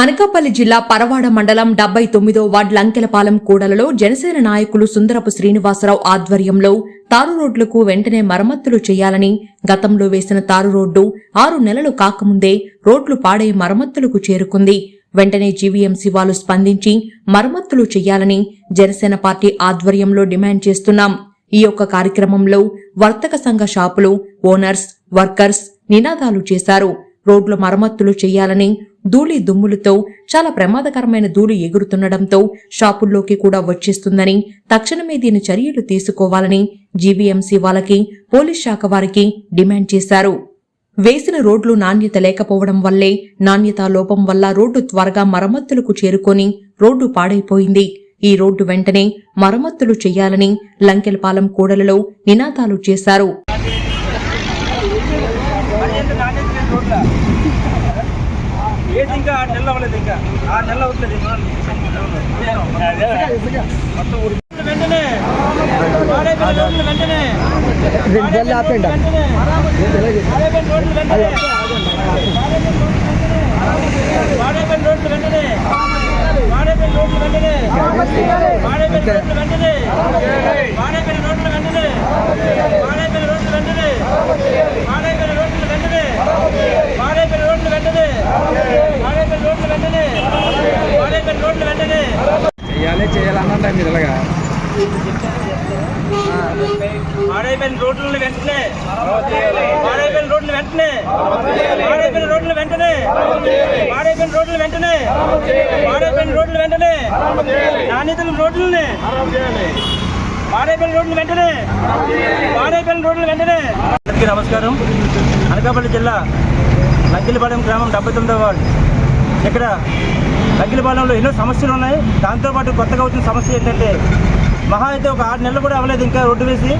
అనకాపల్లి జిల్లా పరవాడ మండలం డెబ్బై తొమ్మిదో వార్డు లంకెలపాలెం కూడలలో జనసేన నాయకులు సుందరపు శ్రీనివాసరావు ఆధ్వర్యంలో తారు రోడ్లకు వెంటనే మరమ్మతులు చేయాలని గతంలో వేసిన తారు రోడ్డు ఆరు నెలలు కాకముందే రోడ్లు పాడై మరమ్మతులకు చేరుకుంది. వెంటనే జీవీఎంసీ వాళ్ళు స్పందించి మరమ్మతులు చేయాలని జనసేన పార్టీ ఆధ్వర్యంలో డిమాండ్ చేస్తున్నాం. ఈ యొక్క కార్యక్రమంలో వర్తక సంఘ షాపులు ఓనర్స్ వర్కర్స్ నినాదాలు చేశారు. రోడ్ల మరమ్మతులు చేయాలని ధూళి దుమ్ములతో చాలా ప్రమాదకరమైన ధూళి ఎగురుతుండటంతో షాపుల్లోకి కూడా వచ్చేస్తుందని తక్షణమే దీని చర్యలు తీసుకోవాలని జీవీఎంసీ వాళ్ళకి పోలీస్ శాఖ వారికి డిమాండ్ చేశారు. వేసిన రోడ్లు నాణ్యత లేకపోవడం వల్లే నాణ్యత లోపం వల్ల రోడ్డు త్వరగా మరమ్మతులకు చేరుకొని రోడ్డు పాడైపోయింది. ఈ రోడ్డు వెంటనే మరమ్మతులు చేయాలని లంకెలపాలెం కూడలలో నినాదాలు చేశారు. ఇంకా ఆరు నెలలు అవ్వలేదు ఇంకా ఆరు నెలలు అవుతుంది మొత్తం ఊరి- వెంటనే వాడేపల్లి రోడ్లు వెంటనే జల్లి ఆపేయండి. వెంటనే వాడేపల్లి రోడ్లు వెంటనే వాడేపల్లి రోడ్లు వెంటనే వాడేపల్లి రోడ్లు వెంటనే వాడేపల్లి రోడ్లు వెంటనే వాడేపల్లి రోడ్లు వెంటనే వాడేపల్లి రోడ్లు వెంటనే వాడేపల్లి రోడ్లు వెంటనే వాడేపల్లి రోడ్లు వెంటనే వాడేపల్లి రోడ్లు వెంటనే వాడేపల్లి రోడ్లు వెంటనే చేయాలి చేయాలన్నట్టు మీరు ఇలాగా వాడైపోయిన రోడ్లను వెంటనే వాడైపోయిన రోడ్లు వెంటనే వాడైపోయిన రోడ్లు వెంటనే వాడైపోయిన రోడ్లు వెంటనే వాడైపోయిన రోడ్లు వెంటనే నాణ్యతల రోడ్లని వాడైపోయిన రోడ్లు వెంటనే వాడైపోయిన రోడ్లు వెంటనే అందరికీ నమస్కారం. అనకాపల్లి జిల్లా లంకిలపాలెం గ్రామం డెబ్బై తొమ్మిదవ వార్డు. ఇక్కడ లంకిలపాలెంలో ఎన్నో సమస్యలు ఉన్నాయి. దాంతోపాటు కొత్తగా వచ్చిన సమస్య ఏంటంటే మహా అయితే ఒక ఆరు నెలలు కూడా అవ్వలేదు ఇంకా రోడ్డు వేసి.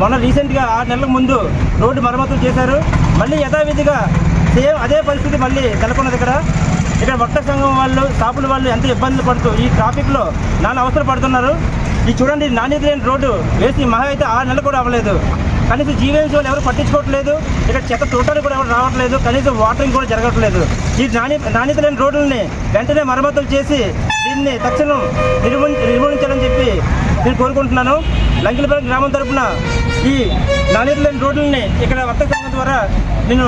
మొన్న రీసెంట్గా ఆరు నెలల ముందు రోడ్డు మరమ్మతులు చేశారు. మళ్ళీ యథావిధిగా సేమ్ అదే పరిస్థితి మళ్ళీ నెలకొన్నది ఇక్కడ. ఇక్కడ వర్తక సంఘం వాళ్ళు షాపుల వాళ్ళు ఎంత ఇబ్బందులు పడుతూ ఈ ట్రాఫిక్లో నాన్న అవసరం పడుతున్నారు. ఈ చూడండి నాణ్యత లేని రోడ్డు వేసి మహా అయితే ఆరు నెలలు కూడా అవ్వలేదు. కనీసం జీవీఎంసీ వాళ్ళు ఎవరు పట్టించుకోవట్లేదు. ఇక్కడ చెత్త చూడటానికి కూడా ఎవరు రావట్లేదు. కనీసం వాటరింగ్ కూడా జరగట్లేదు. ఈ నాణ్య నాణ్యత లేని రోడ్లని వెంటనే మరమ్మతులు చేసి దీన్ని తక్షణం నిర్మూ నిర్మూలించాలని నేను కోరుకుంటున్నాను. లంకిలపల్లి గ్రామం తరఫున ఈ నాణ్యత లేని రోడ్లని ఇక్కడ వర్తక సంఘం ద్వారా నేను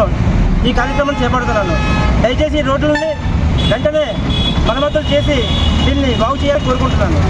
ఈ కార్యక్రమం చేపడుతున్నాను. దయచేసి రోడ్లని వెంటనే మరమ్మతులు చేసి దీన్ని బాగు చేయాలని కోరుకుంటున్నాను.